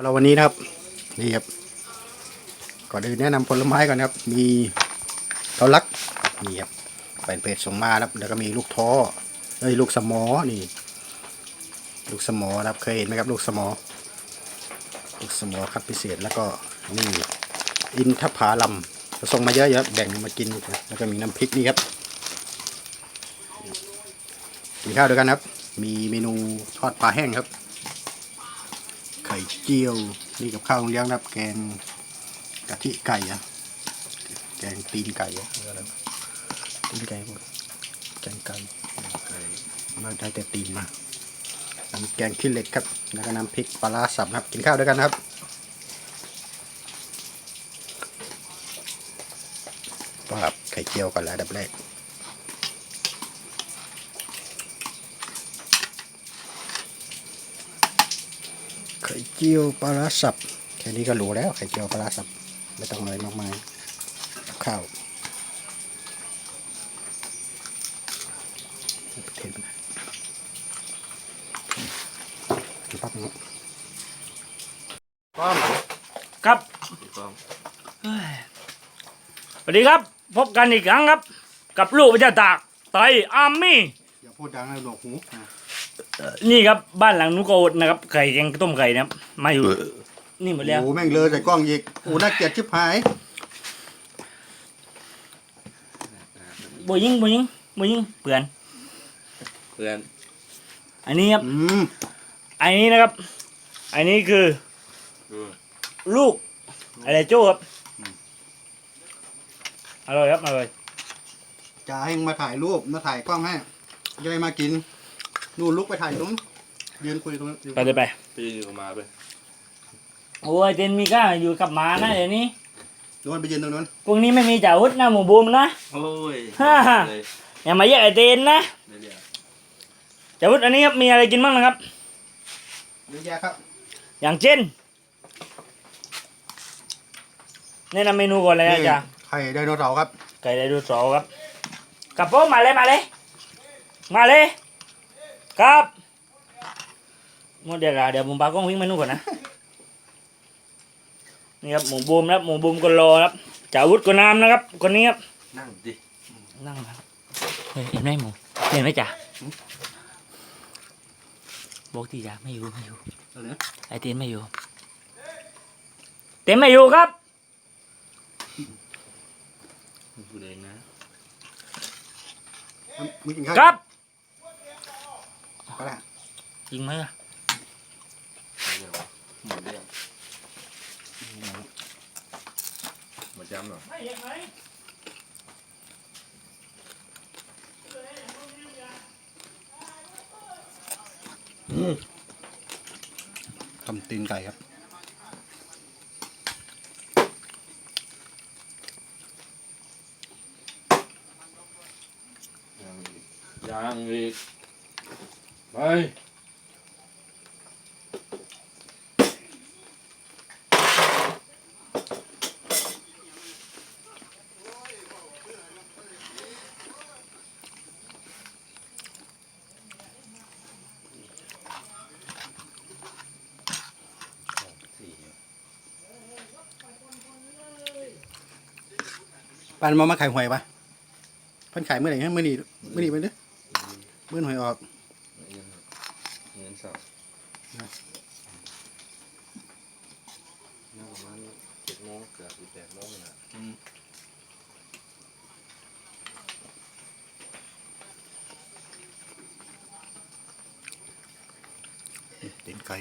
เราวันนี้นะครับนี่ครับก่อนอื่นแนะนำผลไม้ก่อนนะครับ มีเกาลักนี่ครับเป็นเพจส่งมาครับ แล้วก็มีลูกท้อเอ้ยลูกสมอนี่ ลูกสมอนครับเคยเห็นไหมครับ ลูกสมอ ลูกสมอครับพิเศษแล้วก็นี่อินทผาลัมส่งมาเยอะๆแบ่งมากินแล้วก็มีน้ำพริกนี่ครับกินข้าวด้วยกันครับ มีเมนูทอดปลาแห้งครับ ไข่เจียว นี่กับข้าวเลี้ยงนะครับแกงกะทิไก่อะแกงตีนไก่อะอะไรวตีนไก่หมดแกงไก่มาได้แต่ตีนมาน้ำแกงขี้เหล็กครับแล้วก็น้ำพริกปลาร้าสับนะครับ กินข้าวด้วยกันครับก็ครับไข่เจียวก่อนแล้วดับแรก ไข่เจียวปลาร้าสับแค่นี้ก็รู้แล้วไข่เจียวปลาร้าสับไม่ต้องอะไรมากมายกับข้าวเทไปนะพักนี้ป้อมครับเฮ้ยสวัสดีครับ พบกันอีกครั้งครับ กับลูกพระเจ้าตากไตรอาร์มี่อย่าพูดดังนะหนวกหูอะเอ่อ นี่ครับบ้านหลังนุโกดนะครับไข่แกงต้มไก่นะครับมาอยู่ นี่หมดแล้วโอ้โหแม่งเลยใส่กล้องอีกโอ้น่าเกลียดชิบหายบยิงบยิงบยิงเปลือน เพื่อนอันนี้ครับอืมอันนี้นะครับ อันนี้คือดูลูกอะไรโจ้ครับอร่อยครับอร่อยจะให้มึงมาถ่ายรูปมาถ่ายกล้องให้จะได้มากิน นู่นลุกไปถ่ายตรงนู้นยืนคุยตรงนั้นไปเลยไป ปีนมาไปโอ้ยเจนมีก้าอยู่กับหมานะเดี๋ยวนี้โดนไปยืนตรงนั้นพวกนี้ไม่มีจ่าวุธนะหมูบูมนะ โอ้ยฮ่า เลยอย่ามาแยกไอเจนนะเลยเนี่ยจ่าวุธอันนี้ครับมีอะไรกินบ้างนะครับ เยอะแยะครับอย่างเช่นแนะนำเมนูก่อนเลยนะจ๊ะไข่ไดโนเสาร์ครับไก่ไดโนเสาร์ครับกับโป๊มาเลยมาเลย มาเลย ครับหมดเดี๋ยวละเดี๋ยวผมพากล้องวิ่งเมนูก่อนนะนี่ครับหมูบูมนะครับหมูบูมก็รอครับจ่าวุฒิก็น้ำนะครับคนนี้ครับนั่งดินั่งครับเฮ้ยเห็นไหมหมูเห็นไหมจ๊ะบอกที่จ๊ะไม่อยู่ไม่อยู่อะไรนะไอเต็นไม่อยู่ เต็นไม่อยู่ครับพูดเองนะมึงกินข้าวครับ ก็ได้จริงไหมอะเดี๋ยวหมดเรื่องหมดจำเหรอไม่เห็นไหมทำตีนไก่ครับยังอีก ไปปานมามาขายหวยปะเพิ่นขายเมื่อไหร่ฮะเมื่อนี้เมื่อนี้ไปเด้อเมื่อหวยออก เงินสดน่าประมาณเจ็ดโมงเกือบแปดโมงนะตีนไก่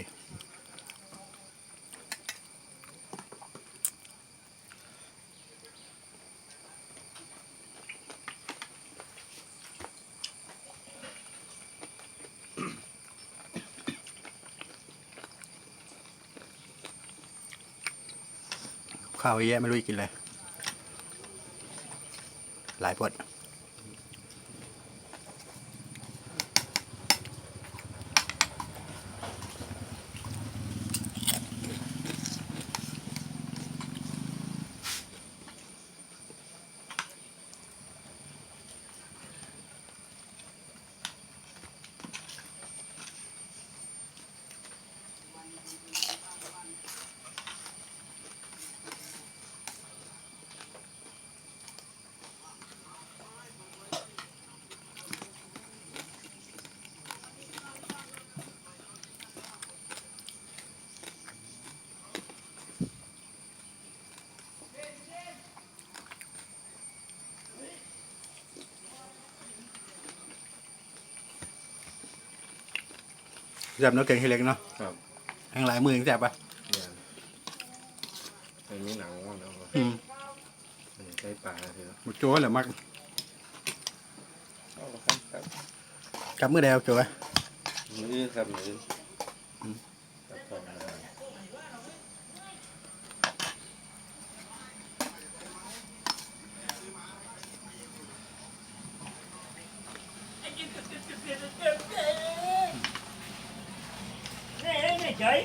ข้าวเยอะแยะไม่รู้จะกินอะไรหลายปวด แซ่บเนื้อเก่งให้เล็กเนาะครับแห้งหลายมือยังแซ่บปะเนี่ยมันมีหนังว่างแล้วก็อืมใช้ปลาเถอะหมดโจ้เหรอมักกลับมือเดียวโจ้ยมืออื่นครับมืออื่นครับครับ นี่นี่นี่ เฉย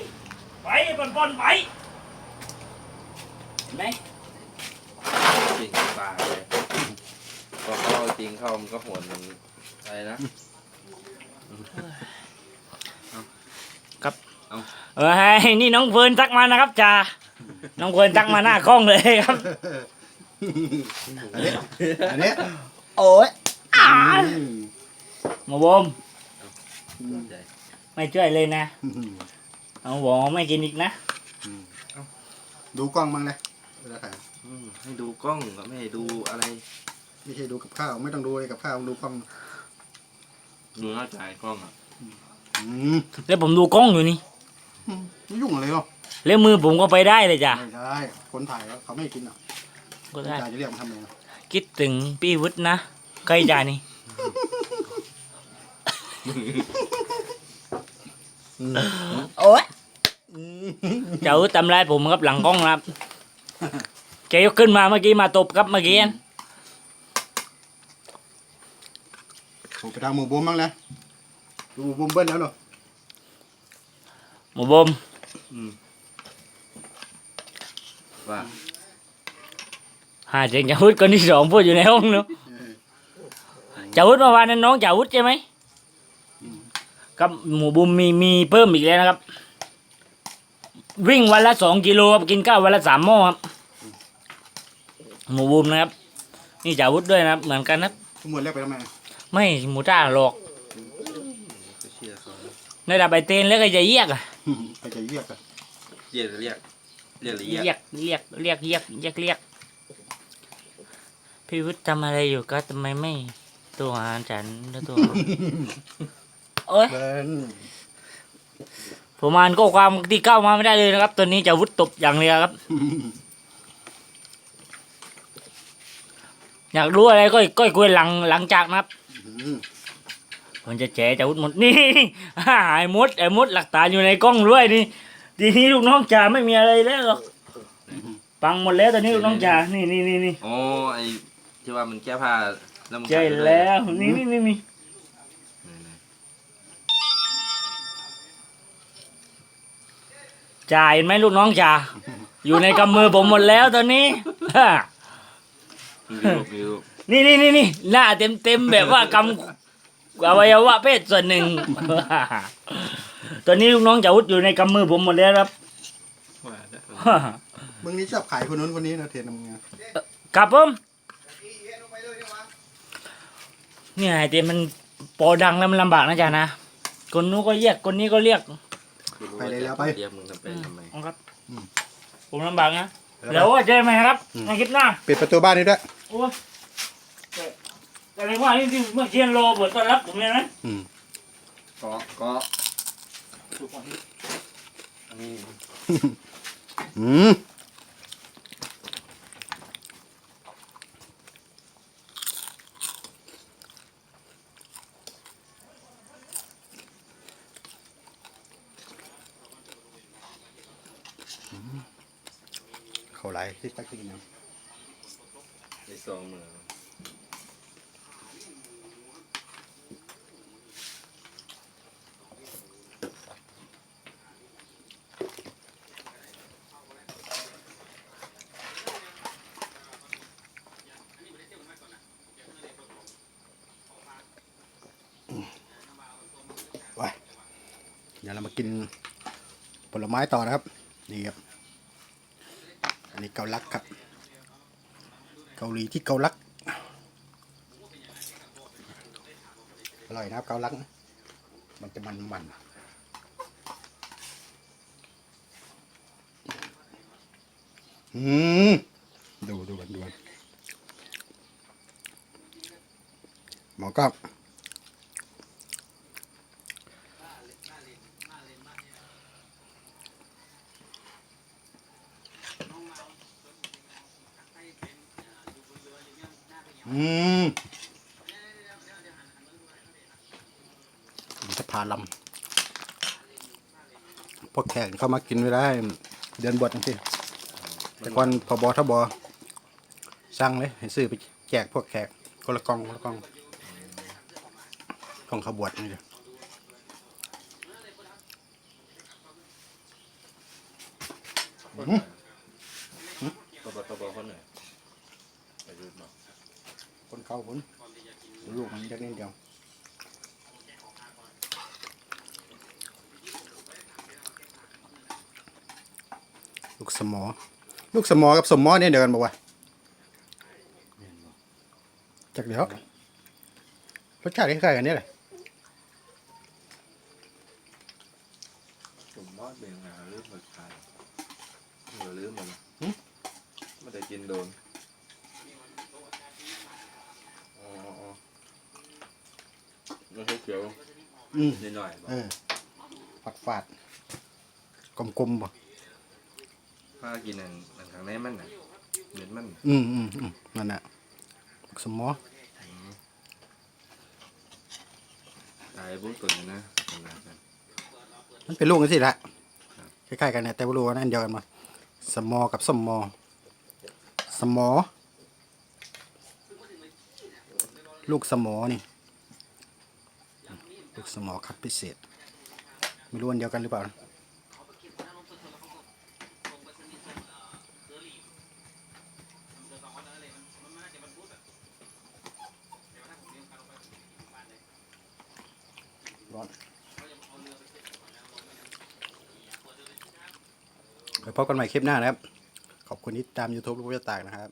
ไปปอนปอนไปเห็นไหมจริงปลาเลยพอเข้าจริงเข้ามันก็หวนมันอะไรนะ เออให้นี่น้องเฟิร์นทักมานะครับจ่าน้องเฟิร์นทักมาหน้ากล้องเลยครับ อันนี้อันนี้โอ้ยหมาบมใหญ่ไม่ช่วยเลยนะ เอาบอกไม่กินอีกนะดูกล้องบ้างเลยเวลาถ่ายอืมให้ดูกล้องก็ไม่ให้ดูอะไร ไม่ใช่ดูกับข้าวไม่ต้องดูเลยกับข้าวดูกล้องดูหน้าจ่ายกล้องอะอืมแล้วผมดูกล้องอยู่นี่ ไม่ยุ่งอะไรหรอกแล้วมือผมก็ไปได้เลยจ้ะไม่ได้คนถ่ายแล้วเขาไม่ให้กินอะก็ได้ จ่ายจะเรียกมาทำไงอะคิดถึงพี่วุฒินะใครจ่านี่โอ้ย เจ้าทำร้ายผมครับหลังกล้องครับแกยกขึ้นมาเมื่อกี้มาตบครับเมื่อกี้ผมไปทางหมูบุ้มบ้างเลยดูหมูบุ้มเบิ้ลแล้วเนาะหมูบมว่าหาเสียงจ่าวุฒิคนที่สองพูดอยู่ในห้องเนาะจ่าวุฒิเมื่อวานนั้นน้องจ่าวุฒิใช่ไหมครับหมูบุมมีมีเพิ่มอีกแล้วนะครับ วิ่งวันละสองกิโลครับกินข้าววันละสามหม้อครับหมูบุมนะครับ นี่จ่าวุฒิด้วยนะครับ เหมือนกันนะครับทุกมวลเรียกไปทำไมไม่หมูต้าหรอกก็เชียร์เขาในดับใบเตนแล้วก็จะเยียกอะไปจะเรียกอะเรียกเรียกเรียกหรือเรียกเรียกเรียกเรียกเรียกเรียกเรียกพี่วุฒิทำอะไรอยู่ก็ทำไมไม่ตัวหาฉันแล้วตัวหาโอ้ย เบิ้ลผมอ่านก็ความที่เข้ามาไม่ได้เลยนะครับ ตัวนี้จะวุฒิตบอย่างเดียวครับ อยากรู้อะไรก็ก็คุยหลังหลังจากนะครับอืมผมจะแฉจะวุฒิหมดนี่ไอ้มดไอ้มดหลักฐานอยู่ในกล้องด้วยนี่ทีนี้ลูกน้องจ่าไม่มีอะไรแล้วหรอกปังหมดแล้วตอนนี้ลูกน้องจ่านี่นี่นี่นี่อ๋อไอ้ที่ว่ามันแก้ผ้าแล้วมันใช่แล้วนี่นี่นี่นี่ไหน จ่าเห็นไหมลูกน้องจ่าอยู่ในกำมือผมหมดแล้วตอนนี้ๆมีรูปมีรูปนี่นี่นี่นี่หน้าเต็มเต็มๆแบบว่ากำอวัยวะเพศส่วนหนึ่ง ตอนนี้ลูกน้องจ่าวุฒอยู่ในกำมือผมหมดแล้วครับ ว่าแล้วมึงนี่ชอบขายคนนู้นคนนี้นะเทรนทำงานครับผมเนี่ยไอเต็มมันปอดังแล้วมันลำบากนะจ๊ะนะ คนนู้นก็เรียกคนนี้ก็เรียก ไปเลยแล้วไป เรียกมึงจะไปทำไม เอาครับผมลำบากนะ เดี๋ยวว่าเจอไหมครับในคลิปหน้า ปิดประตูบ้านนี้ด้วยโอ้ยแต่แต่เรียกว่านี่ที่เมื่อเชียนโรเปิดต้อนรับผมเลยนะอืมเกาะเกาะนี่อืม เขาไหลที่ตักกินนะในซองมือไว้เดี๋ยวเรามากินผลไม้ต่อนะครับ นี่ครับ อันนี้เกาลักครับ เกาหลีที่เกาลัก อร่อยนะครับเกาลัก มันจะมันมันอืมดูดูกันดูกันหมอก็ อืม จะพาลำพวกแขกเข้ามากินไม่ได้ เดือนบวชจังซี่แต่ก่อนพอบอทบอสั่งเลย ให้ซื้อไปแจกพวกแขกคนละกล่องคนละกล่องกล่องขาวบวชนี่เดียวตบตบคนไหนไปดูมาคนเข้าคนลูกมันจะนิดเดียว กสมอ ลูกสมอกับสมมอเนี่ยเดียวกันบอกว่าจากเดี๋ยวรสชาติคล้ายๆกันเนี่ยแหละผมมอดเป็นงานลืมหมดทายเหลือลืมหมดมันจะกินโดนอ๋ออ๋อแล้วเขียวอืมนิดหน่อย เออฝาดฝาดกลมกลมๆบ่ถ้ากินหนังหนังทางในมันน่ะเหม็นมันอืมอืมอืมนั่นแหละลูกสมอตายบุ้งตุ่นนะทำงานกันมันเป็นลูกกันสิละคล้ายๆกันเนี่ยแต่ไม่รู้ว่านั่นเดียวกันมาสมอกับสมอ สมอ ลูกสมอนี่ ลูกสมอคัดพิเศษ ไม่รู้อันเดียวกันหรือเปล่านะ พบกันใหม่คลิปหน้านะครับ ขอบคุณที่ตาม YouTube ลูกกระตากนะครับ